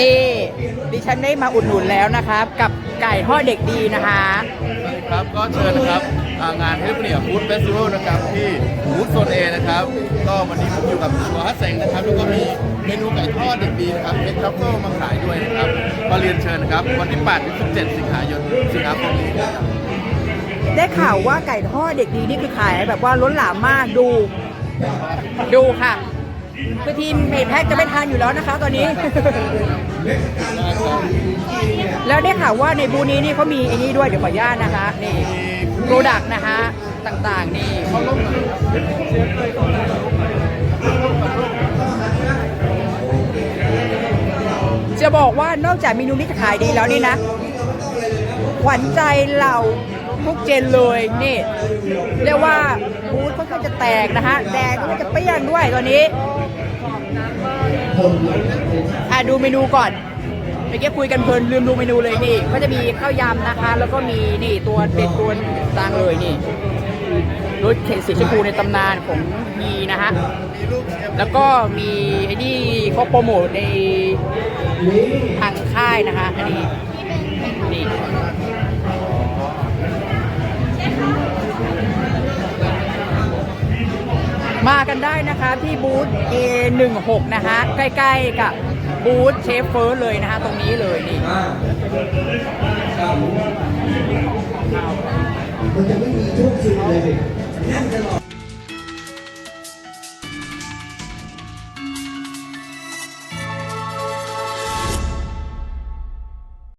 นี่ดิฉันได้มาอุดหนุนแล้วนะครับ กับไก่ทอดเด็กดีนะคะ ครับก็เชิญนะครับอ่างานเทปเนียฟู้ดเฟสติวัลนะครับที่ฟู้ดโซนเอนะครับ ก็วันนี้ผมอยู่กับชัวฮัสเซงนะครับ แล้วก็มีเมนูไก่ทอดเด็กดีนะครับเป็นทรัฟเฟิลมาขายด้วยนะครับก็เรียนเชิญนะครับ วันที่8ถึง17 สิงหายนสิงหาคมนี้ได้ข่าวว่าไก่ทอดเด็กดีนี่คือขายแบบว่าล้นหลามมากดู ดูค่ะ คือทีมเมดแพ็กจะไม่ทานอยู่แล้วนะคะตอนนี้ แล้วได้ข่าวว่าในบูนี้นี่เขามีไอ้นี่ด้วยเดี๋ยวขออนุญาตนะคะนี่โปรดักต์นะคะต่างๆนี่จะบอกว่านอกจากเมนูนี้จะขายดีแล้วนี่นะ ขวัญใจเหล่าทุกเจนเลยนี่ เรียกว่าบูธค่อนข้างจะแตกนะฮะแดงก็จะเปรี้ยงด้วยตอนนี้ อะดูเมนูก่อนเมื่อกี้คุยกันเพลินลืมดูเมนูเลยนี่ ก็จะมีข้าวยำนะคะ แล้วก็มีนี่ตัวเด็ดตัวต่างเลยนี่รสเข็นสีชมพูในตำนานของมีนะฮะ แล้วก็มีไอ้นี่เขาโปรโมทในทางค่ายนะคะอันนี้นี่ มากันได้นะคะที่บูธ A16 นะคะใกล้ๆกับบูธเชฟเฟิร์สเลยนะคะตรงนี้เลยนี่มันจะไม่มีช่วงสุดเลยนั่งตลอด